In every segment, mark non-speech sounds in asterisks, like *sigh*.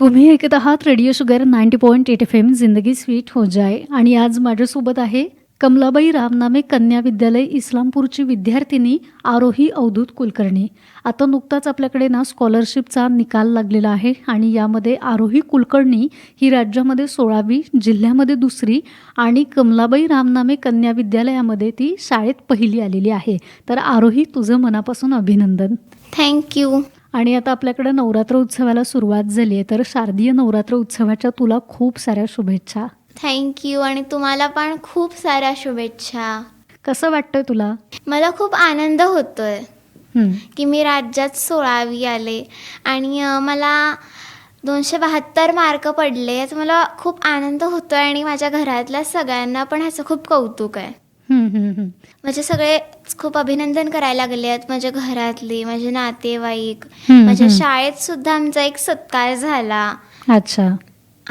तुम्ही ऐकत आहात radio sugar ninety point eight F M जिंदगी स्वीट हो जाय. आणि आज माझ्यासोबत आहे कमलाबाई रामनामे कन्या विद्यालय इस्लामपूरची विद्यार्थिनी आरोही अवधूत कुलकर्णी. आता नुकताच आपल्याकडे ना स्कॉलरशिपचा निकाल लागलेला आहे आणि यामध्ये आरोही कुलकर्णी ही राज्यामध्ये सोळावी जिल्ह्यामध्ये दुसरी आणि कमलाबाई रामनामे कन्या विद्यालयामध्ये ती शाळेत पहिली आलेली आहे. तर आरोही तुझं मनापासून अभिनंदन. थँक्यू आणि आता आपल्याकडे नवरात्र उत्सवाला सुरुवात झाली आहे तर शारदीय नवरात्र उत्सवाच्या तुला खूप साऱ्या शुभेच्छा. थँक्यू आणि तुम्हाला पण खूप साऱ्या शुभेच्छा. कसं वाटतंय तुला? मला खूप आनंद होतोय की मी राज्यात सोळावी आले आणि मला दोनशे बहात्तर मार्क पडले याचा मला खूप आनंद होतोय आणि माझ्या घरातल्या सगळ्यांना पण ह्याचं खूप कौतुक आहे. माझे सगळे खूप अभिनंदन करायला लागले आहेत. माझ्या घरातली माझे नातेवाईक माझ्या. शाळेत सुद्धा आमचा एक सत्कार झाला. अच्छा.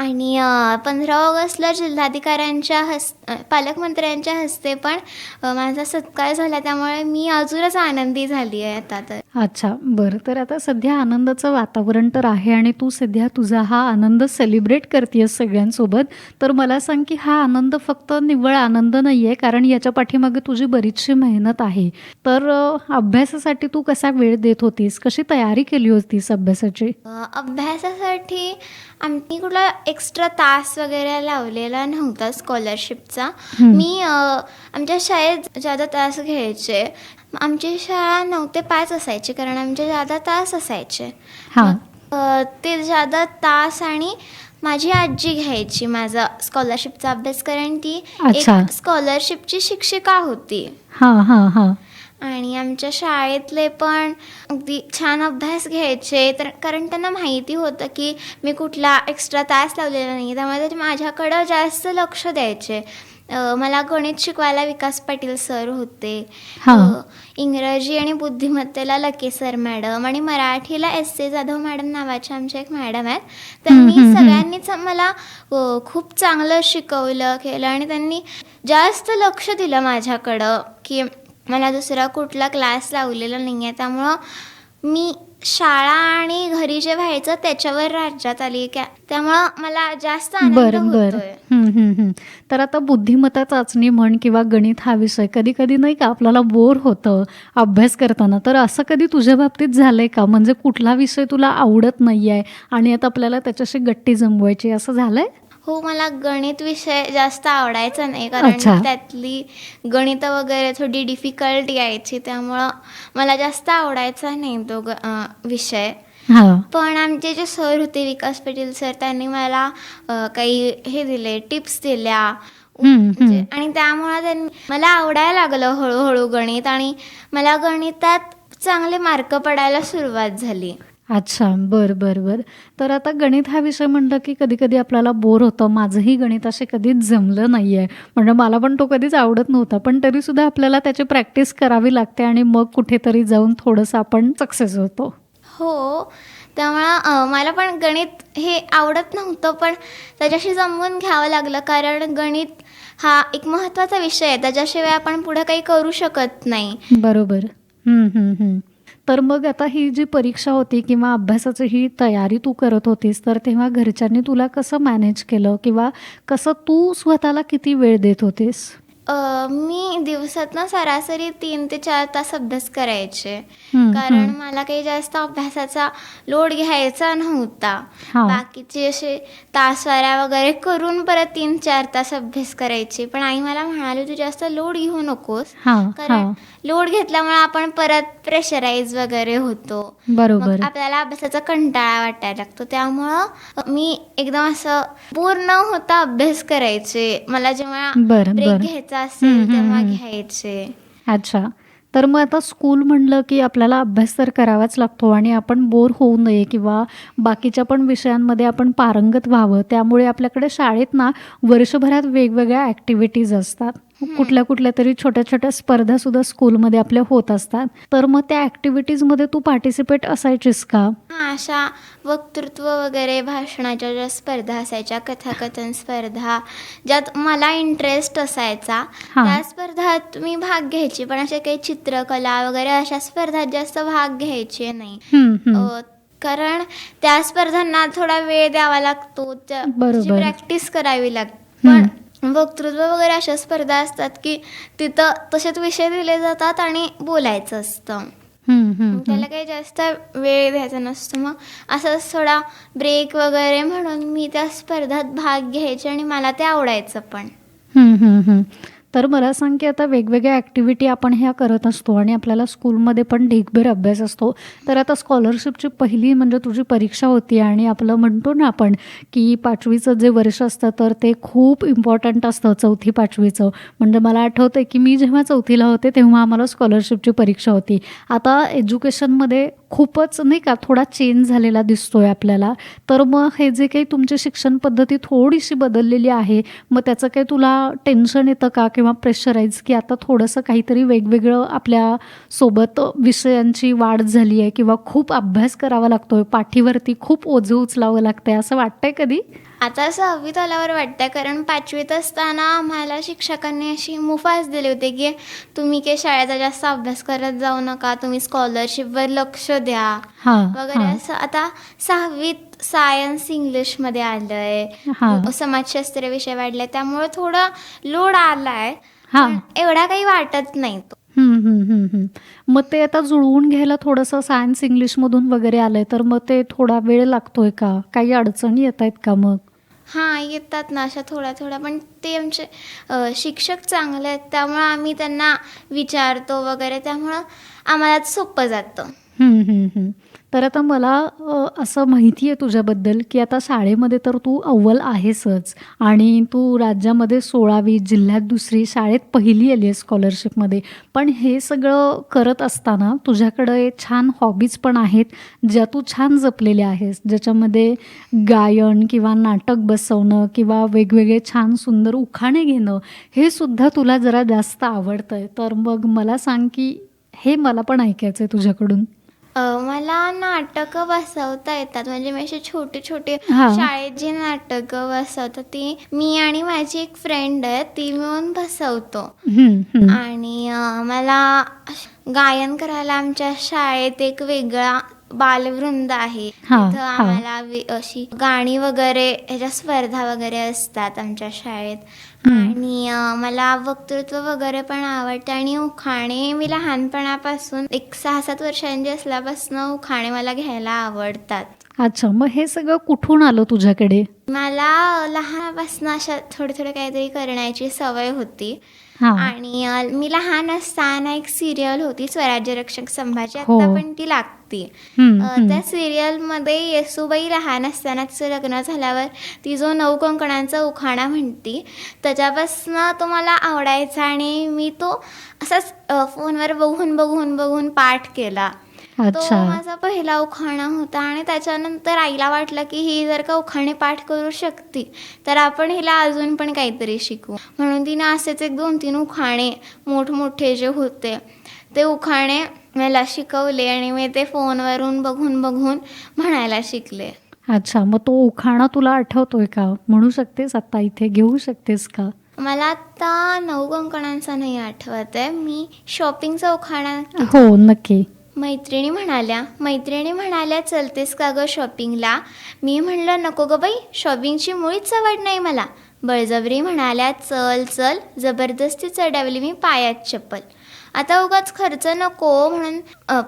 आणि पंधरा ऑगस्टला जिल्हाधिकाऱ्यांच्या हस पालकमंत्र्यांच्या हस्ते पण माझा सत्कार झाला. त्यामुळे मी अजूनच आनंदी झाली आहे आता तर. अच्छा. बरं. तर आता सध्या आनंदाचं वातावरण तर आहे आणि तू सध्या तुझा हा आनंद सेलिब्रेट करतेस सगळ्यांसोबत. तर मला सांग की हा आनंद फक्त निव्वळ आनंद नाही आहे कारण याच्या पाठीमागे तुझी बरीचशी मेहनत आहे. तर अभ्यासासाठी तू कसा वेळ देत होतीस? कशी तयारी केली होतीस अभ्यासाची? अभ्यासासाठी आम्ही कुठला एक्स्ट्रा तास वगैरे लावलेला नव्हता स्कॉलरशिपचा. मी आमच्या शाळेत जादा तास घ्यायचे आमची शाळा नऊ ते पाच असायची कारण आमचे जादा तास असायचे. ते जादा तास आणि माझी आजी घ्यायची माझा स्कॉलरशिपचा अभ्यास कारण ती. एक स्कॉलरशिपची शिक्षिका होती. हां हां हां. आणि आमच्या शाळेतले पण अगदी छान अभ्यास घ्यायचे. तर कारण त्यांना माहिती होतं की मी कुठला एक्स्ट्रा तास लावलेला नाही त्यामुळे ते माझ्याकडं जास्त लक्ष द्यायचे. मला गणित शिकवायला विकास पाटील सर होते. हां. इंग्रजी आणि बुद्धिमत्तेला लके सर मॅडम आणि मराठीला एस ए जाधव मॅडम नावाच्या आमच्या एक मॅडम आहेत. त्यांनी. सगळ्यांनीच मला खूप चांगलं शिकवलं केलं आणि त्यांनी जास्त लक्ष दिलं माझ्याकडं की मला दुसरा कुठला क्लास लावलेला नाही आहे त्यामुळं मी शाळा आणि घरी जे व्हायचं त्याच्यावर राज्यात आली का त्यामुळं मला जास्त आनंद बरं बरं. तर आता बुद्धिमत्ता चाचणी म्हण किंवा गणित हा विषय कधी कधी नाही का आपल्याला बोर होतं अभ्यास करताना. तर असं कधी तुझ्या बाबतीत झालंय का? म्हणजे कुठला विषय तुला आवडत नाही आहे आणि आता आपल्याला त्याच्याशी गट्टी जमवायची असं झालंय? हो मला गणित विषय जास्त आवडायचा नाही अच्छा. कारण त्यातली गणित वगैरे थोडी डिफिकल्ट यायची त्यामुळं मला जास्त आवडायचा नाही तो ग- अं, विषय हां पण आमचे जे सर होते विकास पाटील सर त्यांनी मला अ, काही हे दिले टिप्स दिल्या हम्म, म्हणजे-. आणि त्यामुळे त्यांनी मला आवडायला लागलं हळूहळू गणित आणि मला गणितात चांगले मार्क पडायला सुरुवात झाली अच्छा बर बर बर. तर आता गणित हा विषय म्हणलं की कधी कधी आपल्याला बोर होतं. माझंही गणित असे कधीच जमलं नाही आहे म्हणजे मला पण तो कधीच आवडत नव्हता. पण तरीसुद्धा आपल्याला त्याची प्रॅक्टिस करावी लागते आणि मग कुठेतरी जाऊन थोडंसं आपण सक्सेस होतो. हो. त्यामुळं अ, मला पण गणित हे आवडत नव्हतं. पण त्याच्याशी जमवून घ्यावं लागलं. कारण गणित हा एक महत्त्वाचा विषय आहे. त्याच्याशिवाय आपण पुढे काही करू शकत नाही. बरोबर. हं, हं, हं. तर मग आता ही जी परीक्षा होती किंवा अभ्यासाची ही तयारी तू करत होतीस तर तेव्हा घरच्यांनी तुला कसं मॅनेज केलं किंवा कसं तू स्वतःला किती वेळ देत होतीस? मी दिवसातनं सरासरी तीन ते चार तास अभ्यास करायचे. कारण. मला काही जास्त अभ्यासाचा लोड घ्यायचा नव्हता. बाकीचे असे तासवाऱ्या वगैरे करून परत तीन चार तास अभ्यास करायचे. पण आई मला म्हणाली तू जास्त लोड घेऊ नकोस. कारण लोड घेतल्यामुळे आपण परत प्रेशराईज वगैरे होतो. बरोबर. आपल्याला अभ्यासाचा कंटाळा वाटायला लागतो. त्यामुळं मी एकदम असं पूर्ण होता अभ्यास करायचे. मला जेव्हा बरं, ब्रेक बरं. घ्यायचा असेल तेव्हा. घ्यायचे. अच्छा. तर मग आता स्कूल म्हणलं की आपल्याला अभ्यास तर करावाच लागतो आणि आपण बोर होऊ नये किंवा बाकीच्या पण विषयांमध्ये आपण पारंगत व्हावं. त्यामुळे आपल्याकडे शाळेत ना वर्षभरात वेगवेगळ्या ॲक्टिव्हिटीज असतात. कुठल्या कुठल्या तरी छोट्या छोट्या स्पर्धा सुद्धा स्कूलमध्ये आपल्या होत असतात. तर मग त्या ॲक्टिव्हिटीजमध्ये तू पार्टिसिपेट असायचीस का? हा अशा वक्तृत्व वगैरे भाषणाच्या ज्या स्पर्धा असायच्या कथाकथन स्पर्धा ज्यात मला इंटरेस्ट असायचा. त्या स्पर्धात मी भाग घ्यायची. पण अशा काही चित्रकला वगैरे अशा स्पर्धात जास्त भाग घ्यायचे नाही. कारण त्या स्पर्धांना थोडा वेळ द्यावा लागतो. प्रॅक्टिस करावी लागते पण वक्तृत्व वगैरे अशा स्पर्धा असतात की तिथं तसेच विषय दिले जातात आणि बोलायचं असतं. त्याला काही जास्त वेळ द्यायचा नसतो मग असंच थोडा ब्रेक वगैरे म्हणून मी त्या स्पर्धात भाग घ्यायचे आणि मला ते आवडायचं पण हम्म, हम्म, हम्म. तर मला सांग की आता वेगवेगळ्या ॲक्टिव्हिटी आपण ह्या करत असतो आणि आपल्याला स्कूलमध्ये पण ढीगभर अभ्यास असतो. तर आता स्कॉलरशिपची पहिली म्हणजे तुझी परीक्षा होती आणि आपलं म्हणतो ना आपण की पाचवीचं जे वर्ष असतं तर ते खूप इम्पॉर्टंट असतं चौथी पाचवीचं. म्हणजे मला आठवतं की मी जेव्हा चौथीला होते तेव्हा आम्हाला स्कॉलरशिपची परीक्षा होती. आता एज्युकेशनमध्ये खूपच नाही का थोडा चेंज झालेला दिसतोय आपल्याला. तर मग हे जे काही तुमची शिक्षण पद्धती थोडीशी बदललेली आहे मग त्याचं काही तुला टेन्शन येतं का? किंवा प्रेशराईज की आता थोडंसं काहीतरी वेगवेगळं आपल्यासोबत विषयांची वाढ झाली आहे किंवा खूप अभ्यास करावा लागतोय पाठीवरती खूप ओझं उचलावं लागतंय असं वाटतंय कधी? आता सहावीत आल्यावर वाटतंय कारण पाचवीत असताना आम्हाला शिक्षकांनी अशी मुफास दिली होती की तुम्ही काही शाळेचा जास्त अभ्यास करत जाऊ नका तुम्ही स्कॉलरशिपवर लक्ष द्या. वगैरे असं आता सहावीत सायन्स इंग्लिशमध्ये आलंय. हां. समाजशास्त्र विषय वाढलाय त्यामुळे थोडा लोड आलाय. एवढा काही वाटत नाही तो. मग ते आता जुळवून घ्यायला थोडंसं सायन्स इंग्लिशमधून वगैरे आलंय तर मग ते थोडा वेळ लागतोय का? काही अडचणी येत आहेत का मग? हां येतात ना अशा थोड्या थोड्या. पण ते आमचे शिक्षक चांगले आहेत त्यामुळं आम्ही त्यांना विचारतो वगैरे त्यामुळं आम्हाला सोपं जातं. तर आता मला असं माहिती आहे तुझ्याबद्दल की आता शाळेमध्ये तर तू अव्वल आहेसच आणि तू राज्यामध्ये सोळावी जिल्ह्यात दुसरी शाळेत पहिली आली आहे स्कॉलरशिपमध्ये पण हे सगळं करत असताना तुझ्याकडे छान हॉबीज पण आहेत ज्या तू छान जपलेल्या आहेस. ज्याच्यामध्ये गायन किंवा नाटक बसवणं किंवा वेगवेगळे छान सुंदर उखाणे घेणं हे सुद्धा तुला जरा जास्त आवडतं आहे तर मग मला सांग की हे मला पण ऐकायचं आहे तुझ्याकडून. मला नाटकं बसवता येतात म्हणजे मी असे छोटे छोटे हा. शाळेत जी नाटकं बसवतात ती मी आणि माझी एक फ्रेंड आहे ती मिळून बसवतो हम्म, हम्म. आणि अ, मला गायन करायला आमच्या शाळेत एक वेगळा बालवृंद आहे हा, तिथं हा. आम्हाला वे- अशी गाणी वगैरे ह्याच्या स्पर्धा वगैरे असतात आमच्या शाळेत. आणि मला वक्तृत्व वगैरे पण आवडते आणि उखाणे मी लहानपणापासून एक सहा सात वर्षांची असल्यापासून उखाणे मला घ्यायला आवडतात. अच्छा मग हे सगळं कुठून आलं तुझ्याकडे? मला लहानपासून अशा थोडे थोडे काहीतरी करण्याची सवय होती. हा. आणि अ, मी लहान असताना एक सिरियल होती स्वराज्य रक्षक संभाजी. हो. आता पण ती लागते. हम्म, अ, हम्म. त्या सिरियलमध्ये येसूबाई लहान असताना तिचं लग्न झाल्यावर ती जो नऊ कंकणांचा उखाणा म्हणती त्याच्यापासनं तो मला आवडायचा आणि मी तो असाच अ, फोनवर बघून बघून बघून पाठ केला. तो माझा पहिला उखाणा होता आणि त्याच्यानंतर आईला वाटलं की ही जर का उखाणे पाठ करू शकते तर आपण हिला अजून पण काहीतरी शिकू म्हणून तिने असेच एक दोन तीन उखाणे मोठमोठे जे होते ते उखाणे मला शिकवले आणि मी ते फोनवरून बघून बघून म्हणायला शिकले. अच्छा मग तो उखाणा तुला आठवतोय का? म्हणू शकतेस आता इथे घेऊ शकतेस का? मला आत्ता नऊ कंकणांचा नाही आठवत आहे. मी शॉपिंगचा उखाणा हो नक्की. मैत्रिणी म्हणाल्या मैत्रिणी म्हणाल्या चलतेस का गं शॉपिंगला मी म्हणलं नको गं बाई शॉपिंगची मुळीच सवड नाही मला. बळजबरी म्हणाल्या चल चल जबरदस्ती चढवली मी पायात चप्पल. आता उगाच खर्च नको म्हणून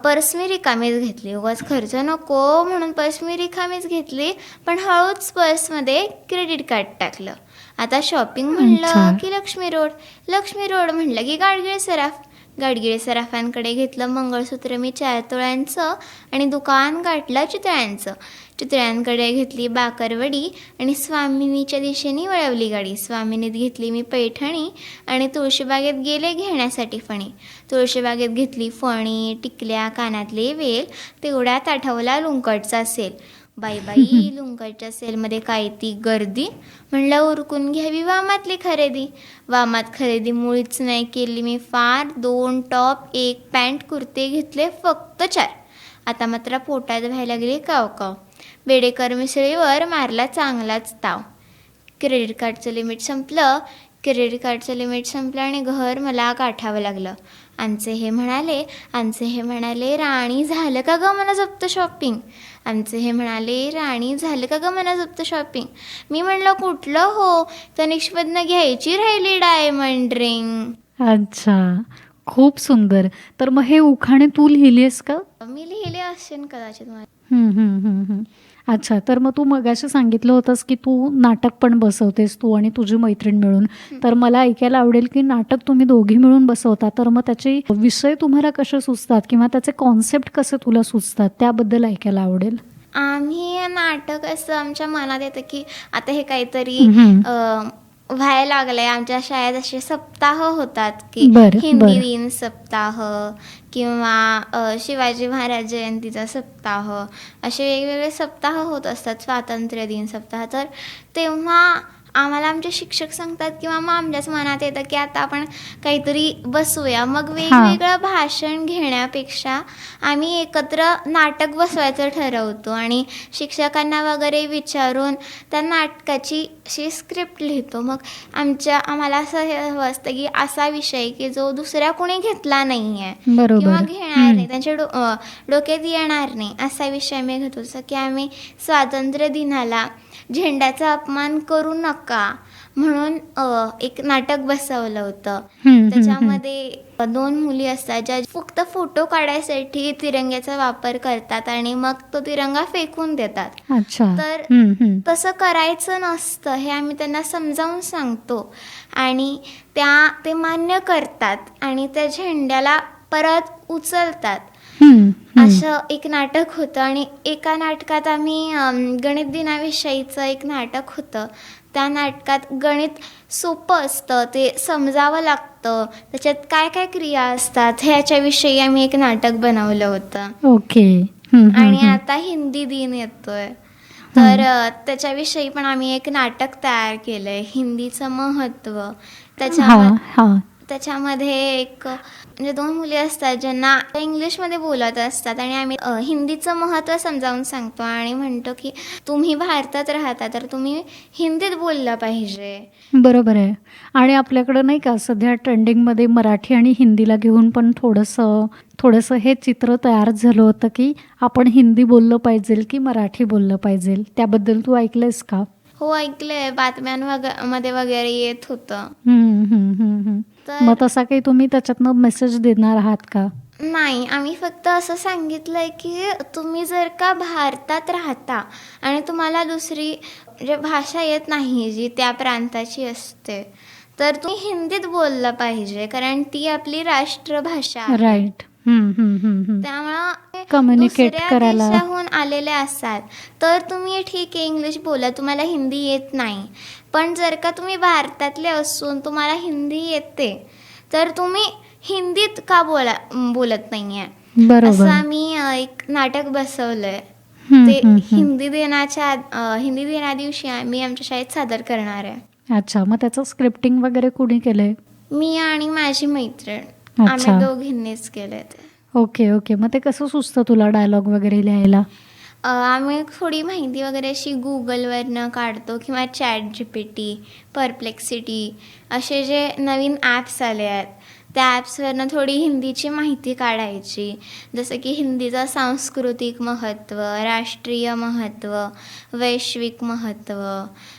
पर्स मी रिकामीच घेतली. उगाच खर्च नको म्हणून पर्स मी रिकामीच घेतली पण हळूच पर्समध्ये क्रेडिट कार्ड टाकलं. आता शॉपिंग म्हणलं. की लक्ष्मी रोड. लक्ष्मी रोड म्हणलं की गाडगिळ सराफ. गाडगिळे सराफांकडे घेतलं मंगळसूत्र मी चार तोळ्यांचं आणि दुकान गाठलं चितळ्यांचं. चितळ्यांकडे घेतली बाकरवडी आणि स्वामिनीच्या दिशेने वळवली गाडी. स्वामिनीत घेतली मी पैठणी आणि तुळशीबागेत गेले घेण्यासाठी फणी. तुळशीबागेत घेतली फणी टिकल्या कानातले वेल तेवढ्यात आठवला लुंकटचा सेल. बाई बाई *laughs* लुंकटच्या सेलमध्ये काय ती गर्दी? म्हणलं उरकून घ्यावी वामातली खरेदी. वामात खरेदी मुळीच नाही केली मी फार. दोन टॉप एक पॅन्ट कुर्ते घेतले फक्त चार. आता मात्र पोटात व्हायला गेले काव काव बेडेकर मिसळीवर मारला चांगलाच ताव. क्रेडिट कार्डचं लिमिट संपलं. क्रेडिट कार्डचं लिमिट संपलं आणि घर मला गाठावं लागलं. आमचे हे म्हणाले आमचे हे म्हणाले राणी झालं का गं मला जप्त शॉपिंग? आमचे हे म्हणाले राणी झालं का ग मनाजोगतं शॉपिंग मी म्हणलं कुठलं हो? तनिष्कमधनं घ्यायची राहिली डायमंड रिंग अच्छा खूप सुंदर. तर मग हे उखाणे तू लिहिलीस का? मी लिहिले असेल कदाचित मला अच्छा तर मग तू मगाशी सांगितलं होतंस की तू नाटक पण बसवतेस तू आणि तुझी मैत्रीण मिळून. तर मला ऐकायला आवडेल की नाटक तुम्ही दोघी मिळून बसवता तर मग त्याचे विषय तुम्हाला कसे सुचतात किंवा त्याचे कॉन्सेप्ट कसे तुला सुचतात त्याबद्दल ऐकायला आवडेल. आम्ही नाटक असं आमच्या मनात येतं की आता हे काहीतरी व्हायला लागलंय. आमच्या शाळेत असे सप्ताह होतात की बरं, हिंदी बरं. दिन सप्ताह किंवा अं, शिवाजी महाराज जयंतीचा सप्ताह. असे वेगवेगळे सप्ताह होत असतात. स्वातंत्र्य दिन सप्ताह. तर तेव्हा आम्हाला आमचे शिक्षक सांगतात किंवा मग आमच्याच मनात येतं की आता आपण काहीतरी बसूया. मग वेगवेगळं भाषण घेण्यापेक्षा आम्ही एकत्र नाटक बसवायचं ठरवतो आणि शिक्षकांना वगैरे विचारून त्या नाटकाची अशी स्क्रिप्ट लिहितो. मग आमच्या आम्हाला असं हे हवं असतं की असा विषय की जो दुसऱ्या कोणी घेतला नाही आहे किंवा घेणार. नाही त्यांच्या डो डोक्यात येणार नाही असा विषय आम्ही घेतो. जसं की आम्ही स्वातंत्र्य दिनाला झेंड्याचा अपमान करू नका म्हणून एक नाटक बसवलं होतं. त्याच्यामध्ये दोन मुली असतात ज्या फक्त फोटो काढायसाठी तिरंग्याचा वापर करतात आणि मग तो तिरंगा फेकून देतात तर-. तसं करायचं नसतं हे आम्ही त्यांना समजावून सांगतो आणि त्या ते मान्य करतात आणि त्या झेंड्याला परत उचलतात. असं एक नाटक होतं आणि एका नाटकात आम्ही अम, गणित दिनाविषयीचं एक नाटक होतं. त्या नाटकात गणित सोपं असतं ते समजावं लागतं. त्याच्यात काय काय क्रिया असतात ह्याच्याविषयी आम्ही एक नाटक बनवलं होतं. ओके. हम्म, हम्म, आणि हम्म. आता हिंदी दिन येतोय. तर अ, त्याच्याविषयी पण आम्ही एक नाटक तयार केलंय हिंदीचं महत्त्व हा त्याच्या हा. त्याच्यामध्ये एक म्हणजे दोन मुली असतात ज्यांना इंग्लिशमध्ये बोलत असतात आणि आम्ही हिंदीचं महत्त्व समजावून सांगतो आणि म्हणतो की तुम्ही भारतात राहता तर तुम्ही हिंदीत बोललं पाहिजे. बरोबर आहे. आणि आपल्याकडं नाही का सध्या ट्रेंडिंगमध्ये मराठी आणि हिंदीला घेऊन पण थोडंसं थोडंसं हे चित्र तयार झालं होतं की आपण हिंदी बोललं पाहिजे की मराठी बोललं पाहिजे त्याबद्दल तू ऐकलंयस का? हो ऐकलंय. बातम्यांमध्ये वगैरे येत होतं. तर- मग तसा काही तुम्ही त्याच्यातनं मेसेज देणार आहात का नाही आम्ही फक्त असं सांगितलंय की तुम्ही जर का भारतात राहता आणि तुम्हाला दुसरी म्हणजे भाषा येत नाही जी त्या प्रांताची असते तर तुम्ही हिंदीत बोललं पाहिजे कारण ती आपली राष्ट्रभाषा आहे. राईट त्यामुळं दुसऱ्या करायला. आलेले असाल तर तुम्ही ठीक आहे इंग्लिश बोला. तुम्हाला हिंदी येत नाही. पण जर का तुम्ही भारतातले असून तुम्हाला हिंदी येते तर तुम्ही हिंदीत का बोला बोलत नाहीये? असं आम्ही एक नाटक बसवलंय. ते. हिंदी दिनाच्या हिंदी दिना दिवशी आम्ही आमच्या शाळेत सादर करणार आहे. अच्छा मग त्याचं स्क्रिप्टिंग वगैरे कुणी केलंय? मी आणि माझी मैत्रीण. अच्छा. आम्ही दोघींनीच केले ते. Okay okay. मग ते कसं सुचतं तुला डायलॉग वगैरे लिहायला? अ, आम्ही थोडी माहिती वगैरे अशी गुगलवरनं काढतो किंवा chat G P T Perplexity असे जे नवीन ॲप्स आले आहेत त्या ॲप्सवरनं थोडी हिंदीची माहिती काढायची. जसं की हिंदीचं सांस्कृतिक महत्त्व राष्ट्रीय महत्त्व वैश्विक महत्त्व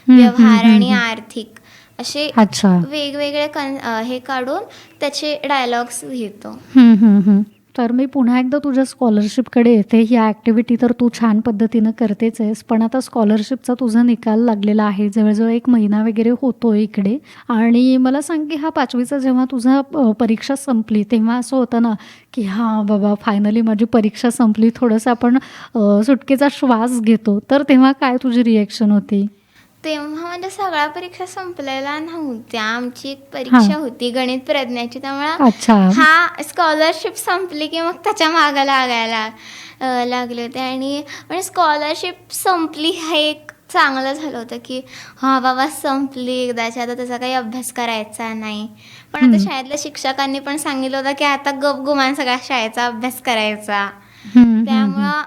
व्यवहार आणि हम्म. आर्थिक. असे अच्छा. वेगवेगळे कन हे काढून त्याचे डायलॉग्स हम्म. तर मी पुन्हा एकदा तुझ्या स्कॉलरशिपकडे येते. ही ॲक्टिव्हिटी तर तू छान पद्धतीनं करतेच आहेस. पण आता स्कॉलरशिपचा तुझा निकाल लागलेला आहे. जवळजवळ एक महिना वगैरे होतो इकडे. आणि मला सांग की हा पाचवीचा जेव्हा तुझा परीक्षा संपली तेव्हा असं होतं ना की हां बाबा फायनली माझी परीक्षा संपली. थोडंसं आपण सुटकेचा श्वास घेतो. तर तेव्हा काय तुझी रिॲक्शन होती? तेव्हा म्हणजे सगळ्या परीक्षा संपलेल्या नव्हत्या. आमची एक परीक्षा. होती गणित प्रज्ञाची. त्यामुळं हा स्कॉलरशिप संपली की मग त्याच्या मागं लागायला लागले होते. आणि म्हणजे स्कॉलरशिप संपली हे एक चांगलं झालं होतं की हां बाबा संपली. एकदाची आता त्याचा काही अभ्यास करायचा नाही. पण आता. शाळेतल्या शिक्षकांनी पण सांगितलं होतं की आता गप गुमान सगळ्या शाळेचा अभ्यास करायचा. त्यामुळं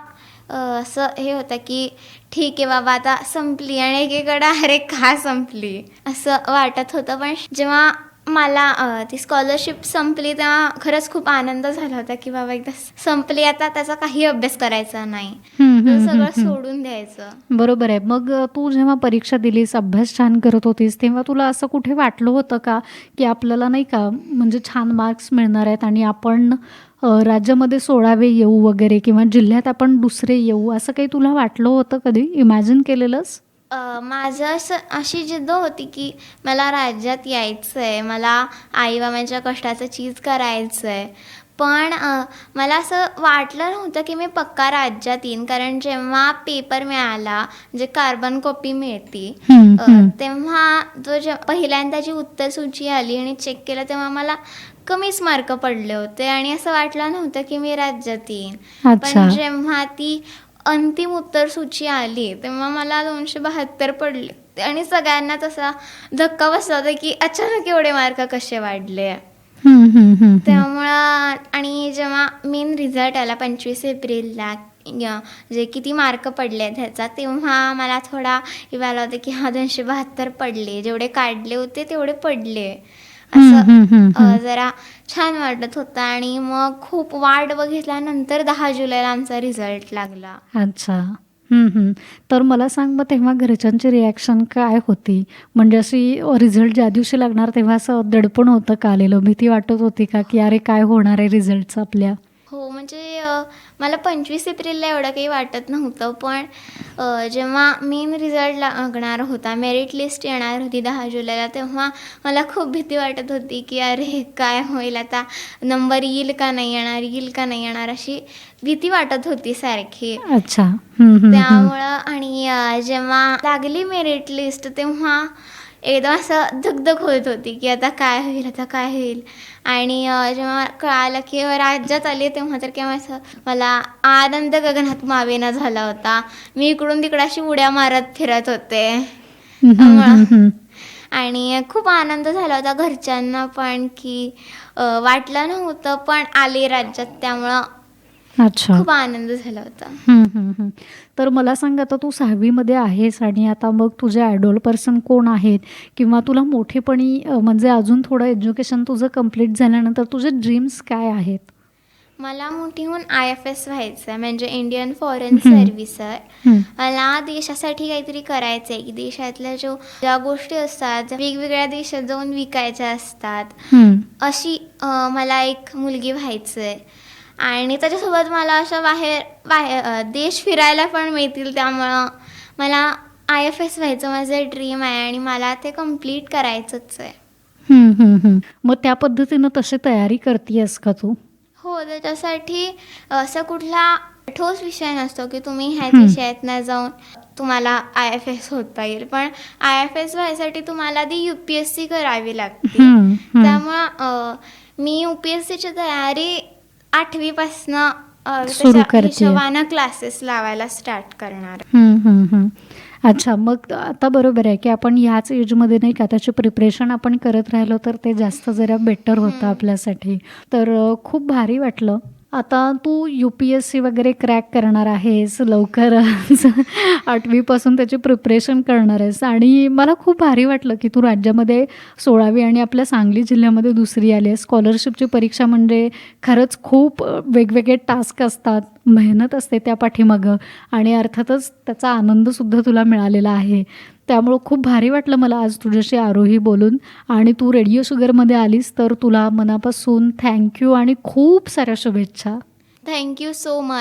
असं हे होतं की ठीक आहे बाबा आता संपली आणि एकीकडं अरे का संपली? असं वाटत होतं पण जेव्हा मला ती स्कॉलरशिप संपली तेव्हा खरंच खूप आनंद झाला होता की बाबा एकदा संपली आता त्याचा काही अभ्यास करायचा नाही. सगळं. सोडून द्यायचं. बरोबर आहे. मग तू जेव्हा परीक्षा दिलीस अभ्यास छान करत होतीस तेव्हा तुला असं कुठे वाटलं होतं का की आपल्याला नाही का म्हणजे छान मार्क्स मिळणार आहेत आणि आपण अ, राज्यामध्ये सोळावे येऊ वगैरे किंवा जिल्ह्यात आपण दुसरे येऊ असं काही तुला वाटलं होतं कधी? इमॅजिन केलेलंस? अ, माझं असं अशी जिद्द होती की मला राज्यात यायचं आहे मला आईबाबांच्या कष्टाचं चीज करायचं आहे पण अ, मला असं वाटलं नव्हतं की मी पक्का राज्यात येईन कारण जेव्हा पेपर मिळाला म्हणजे कार्बन कॉपी मिळते अ. तेव्हा जो जे पहिल्यांदा जी उत्तरसूची आली आणि चेक केलं तेव्हा मला कमीच मार्क पडले होते आणि असं वाटलं नव्हतं की मी राज्यात येईन. पण जेव्हा ती अंतिम उत्तर सूची आली तेव्हा मला दोनशे बहात्तर पडले. आणि सगळ्यांना तसा धक्का बसला होता की अचानक एवढे मार्क कसे वाढले. त्यामुळं आणि जेव्हा मेन रिझल्ट आला पंचवीस एप्रिलला जे किती मार्क पडले ह्याचा तेव्हा मला थोडा हे होता की हा दोनशे बहात्तर पडले. जेवढे काढले होते तेवढे पडले. असं. जरा छान वाटत होतं आणि मग खूप वाट बघितल्यानंतर दहा जुलैला आमचा रिझल्ट लागला. अच्छा. हम्म, हम्म. तर मला सांग मग तेव्हा घरच्यांची रिॲक्शन काय होती? म्हणजे अशी रिझल्ट ज्या दिवशी लागणार तेव्हा असं दडपण होतं का आलेलं? भीती वाटत होती का की अरे काय होणार आहे रिझल्टचं आपल्या? हो म्हणजे मला पंचवीस एप्रिलला एवढं काही वाटत नव्हतं पण जेव्हा मेन रिझल्ट लागणार होता मेरिट लिस्ट येणार होती दहा जुलैला तेव्हा मला खूप भीती वाटत होती की अरे काय होईल आता? नंबर येईल का नाही येणार येईल का नाही येणार अशी भीती वाटत होती सारखी. अच्छा. त्यामुळं आणि जेव्हा लागली मेरिट लिस्ट तेव्हा एकदम असं धगधग होत होती की आता काय होईल आता काय होईल. आणि जेव्हा कळालं की राज्यात आले तेव्हा तर केव्हा असं मला आनंद गगनात मावेना झाला होता. मी इकडून तिकडं अशी उड्या मारत फिरत होते. आणि खूप आनंद झाला होता घरच्यांना पण की वाटलं नव्हतं पण आले राज्यात. त्यामुळं अच्छा. खूप आनंद झाला होता. तर मला सांग आता तू सहावीमध्ये आहेस आणि आता मग तुझे आयडॉल पर्सन कोण आहेत? किंवा तुला मोठेपणी म्हणजे अजून थोडं एज्युकेशन तुझं कंप्लीट झाल्यानंतर तुझे ड्रीम्स काय आहेत? मला मोठी होऊन आय एफ एस व्हायचं आहे म्हणजे इंडियन फॉरेन हम्म. सर्व्हिसर हम्म, मला देशासाठी काहीतरी करायचं आहे की देशातल्या जो ज्या गोष्टी असतात वेगवेगळ्या देशात जाऊन विकायच्या असतात. अशी मला एक मुलगी व्हायचं आहे आणि त्याच्यासोबत मला असं बाहेर बाहेर देश फिरायला पण मिळतील त्यामुळं मला आय एफ एस व्हायचं माझं ड्रीम आहे आणि मला ते कंप्लीट करायचंच आहे. मग त्या पद्धतीनं तशी तयारी करतेयस का तू हो त्याच्यासाठी असं कुठला ठोस विषय नसतो की तुम्ही ह्याच हम्म. विषयातनं जाऊन तुम्हाला आय एफ एस होता येईल पण आय एफ एस व्हायसाठी तुम्हाला ती यू पी एस सी करावी लागते. त्यामुळं मी यू पी एस सीची तयारी आठवीपासनं सुरू. हिशोबानं क्लासेस लावायला स्टार्ट करणार हम्म, हम्म, हम्म. अच्छा मग आता बरोबर आहे की आपण ह्याच एजमध्ये नाही का त्याची प्रिपरेशन आपण करत राहिलो तर ते जास्त जरा बेटर होतं. आपल्यासाठी तर अ, खूप भारी वाटलं आता तू यू पी एस सी वगैरे क्रॅक करणार आहेस लवकरच *laughs* आठवीपासून त्याची प्रिपरेशन करणार आहेस. आणि मला खूप भारी वाटलं की तू राज्यामध्ये सोळावी आणि आपल्या सांगली जिल्ह्यामध्ये दुसरी आली आहे स्कॉलरशिपची परीक्षा म्हणजे खरंच खूप वेगवेगळे टास्क असतात. मेहनत असते त्या पाठीमागं. आणि अर्थातच त्याचा आनंदसुद्धा तुला मिळालेला आहे. त्यामुळं खूप भारी वाटलं मला आज तुझ्याशी आरोही बोलून. आणि तू रेडिओ शुगरमध्ये आलीस तर तुला मनापासून थँक्यू आणि खूप साऱ्या शुभेच्छा. Thank you so much.